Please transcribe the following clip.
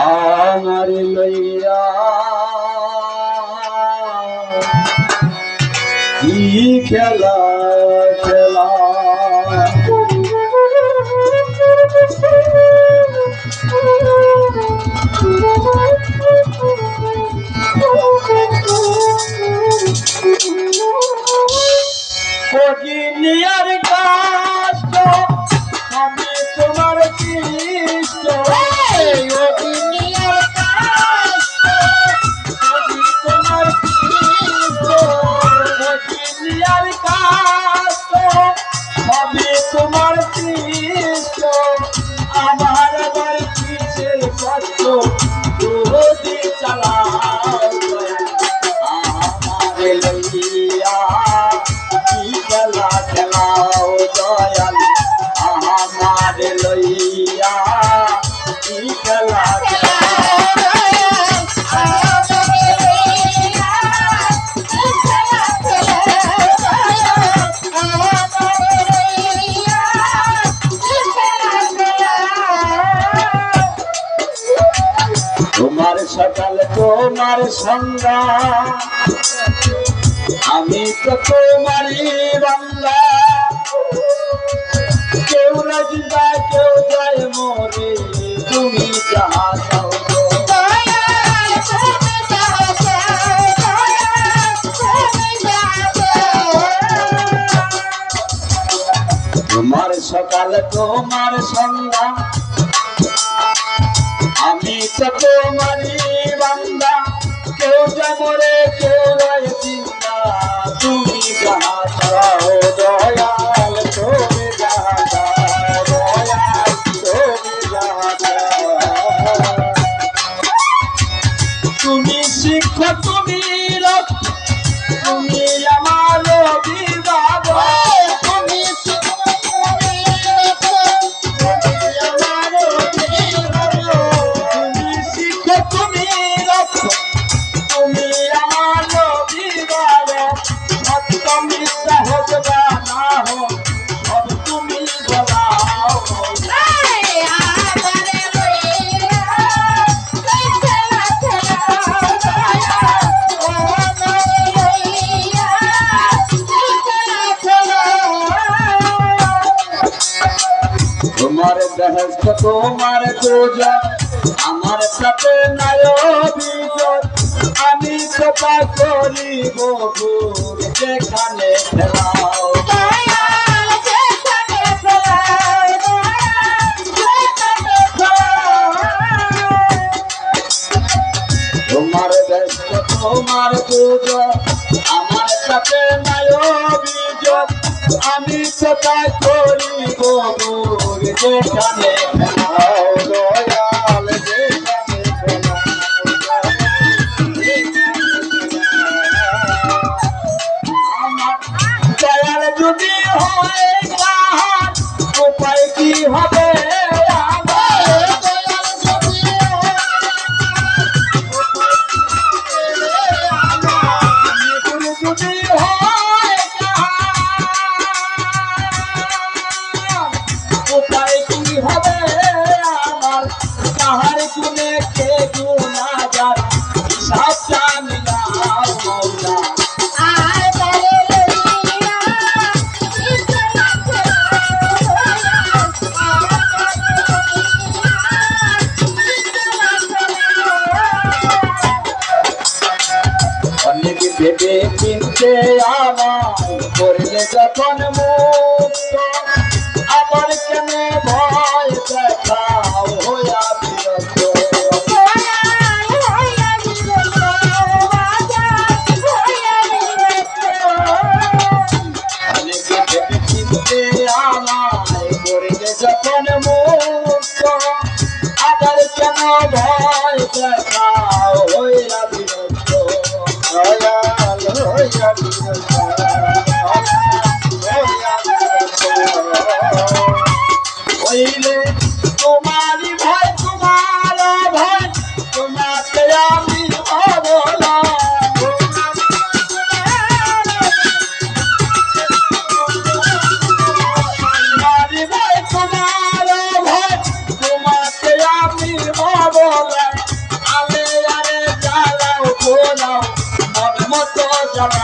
আমার লইয়া কি খেলা খেলা খেলাও দয়াল আমারে লইয়া কি খেলা তোমার সকাল তোমার সন্ধ্যা। আমি তো তোমারই বান্দা। কেউ না কেউ যায় মরে। তুমি যাহা চাও তোমার সকাল, তোমার সন্ধ্যা। আমি তো তোমারই বান্দা। কেউ যাবরে কেউ তোমার বেহেস্ত তোমার পূজা আমার সাথে নাই অভিযোগ করি বকুর যেখানে ফেলাও তোমার ব্যস্ত তোমার পূজা আমার সাথে নাই অভিযোগ। আমি কৃপা করি বকুর যেখানে হবে আমার। কাহার গুনে কে গুণাগার হিসাব জানি না মৌলা ভেবে চিনতে আমায় করলে যখন মুক্ত Yeah. যারা